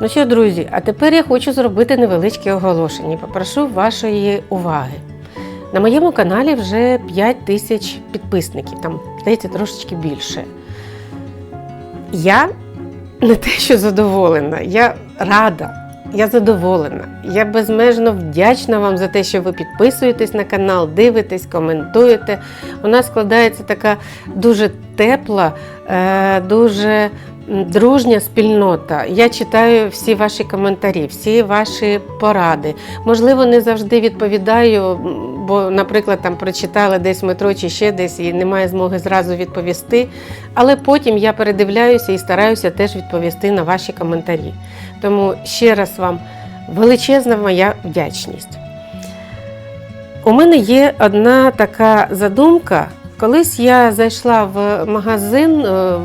Ну що, друзі, а тепер я хочу зробити невеличке оголошення. Попрошу вашої уваги. На моєму каналі вже 5 тисяч підписників, там, здається, трошечки більше. Я не те, що задоволена, я рада, я задоволена. Я безмежно вдячна вам за те, що ви підписуєтесь на канал, дивитесь, коментуєте. У нас складається така дуже тепла, е, дуже дружня спільнота. Я читаю всі ваші коментарі, всі ваші поради. Можливо, не завжди відповідаю, бо, наприклад, там прочитала десь в метро чи ще десь і немає змоги зразу відповісти. Але потім я передивляюся і стараюся теж відповісти на ваші коментарі. Тому ще раз вам величезна моя вдячність. У мене є одна така задумка. Колись я зайшла в магазин, е,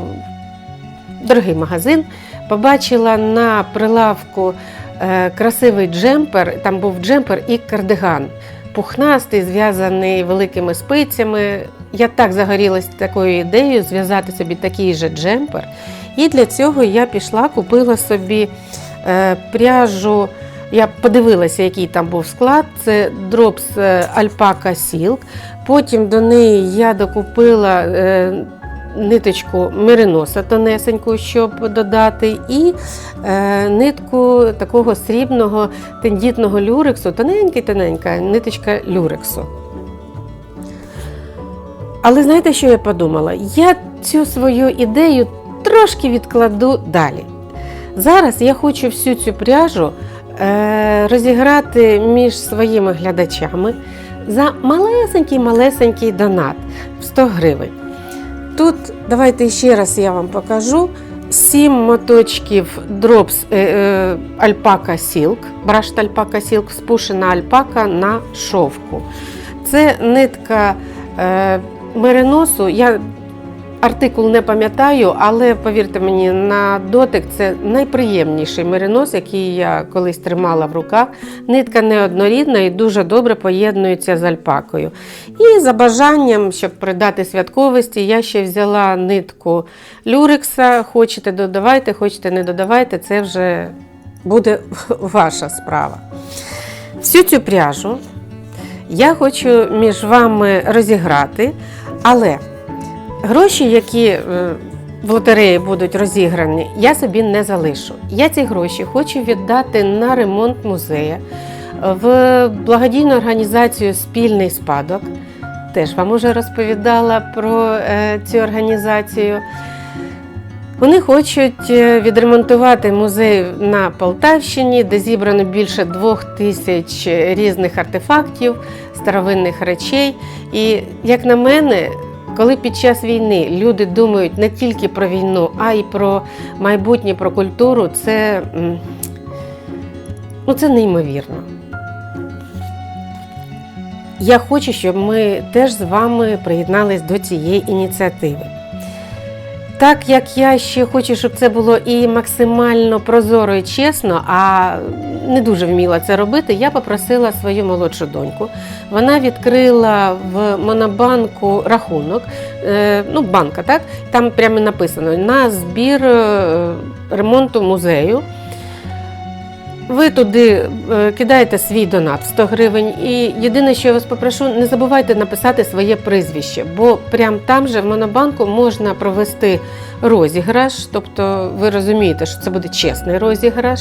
дорогий магазин, побачила на прилавку е, красивий джемпер. Там був джемпер і кардиган. Пухнастий, зв'язаний великими спицями. Я так загорілась такою ідеєю зв'язати собі такий же джемпер. І для цього я пішла, купила собі е, пряжу. Я подивилася, який там був склад. Це дропс Альпака Alpaca Silk. Потім до неї я докупила е, ниточку мериноса тонесеньку, щоб додати, і е, нитку такого срібного тендітного люрексу, тоненька-тоненька ниточка люрексу. Але знаєте, що я подумала? Я цю свою ідею трошки відкладу далі. Зараз я хочу всю цю пряжу е, розіграти між своїми глядачами за малесенький-малесенький донат в 100 гривень. Тут давайте ще раз я вам покажу. 7 моточків дропс е, е, Alpaca Silk, брашт альпака Silk, спушена альпака на шовку. Це нитка е, мериносу. Я артикул не пам'ятаю, але повірте мені, на дотик це найприємніший меринос, який я колись тримала в руках. Нитка неоднорідна і дуже добре поєднується з альпакою. І за бажанням, щоб придати святковості, я ще взяла нитку люрекса. Хочете додавайте, хочете не додавайте, це вже буде ваша справа. Всю цю пряжу я хочу між вами розіграти, але гроші, які е, в лотереї будуть розіграні, я собі не залишу. Я ці гроші хочу віддати на ремонт музею в благодійну організацію Спільний спадок. Теж вам уже розповідала про е, цю організацію. Вони хочуть е, відремонтувати музей на Полтавщині, де зібрано більше двох тисяч різних артефактів, старовинних речей. І, як на мене, коли під час війни люди думають не тільки про війну, а й про майбутнє, про культуру, це, ну, це неймовірно. Я хочу, щоб ми теж з вами приєднались до цієї ініціативи. Так як я ще хочу, щоб це було і максимально прозоро і чесно, а не дуже вміла це робити, я попросила свою молодшу доньку. Вона відкрила в Монобанку рахунок, е, ну, банка, так? Там прямо написано на збір е, ремонту музею. Ви туди е, кидаєте свій донат 100 гривень, і єдине, що я вас попрошу, не забувайте написати своє прізвище, бо прямо там же в Монобанку можна провести розіграш, тобто ви розумієте, що це буде чесний розіграш.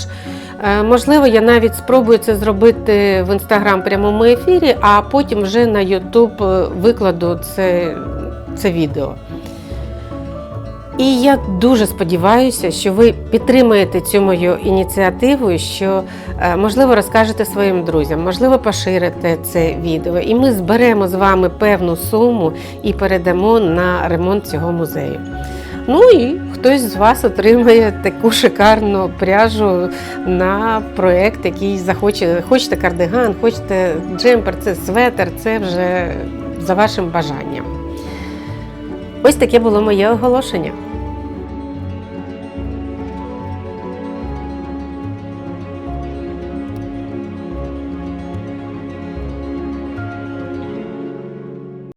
Е, Можливо, я навіть спробую це зробити в інстаграм прямому ефірі, а потім вже на Ютуб е, викладу це, це відео. І я дуже сподіваюся, що ви підтримаєте цю мою ініціативу, що е, можливо розкажете своїм друзям, можливо, поширите це відео, і ми зберемо з вами певну суму і передамо на ремонт цього музею. Ну і хтось з вас отримає таку шикарну пряжу на проект, який захоче. Хочете кардиган, хочете джемпер, це светер, це вже за вашим бажанням. Ось таке було моє оголошення.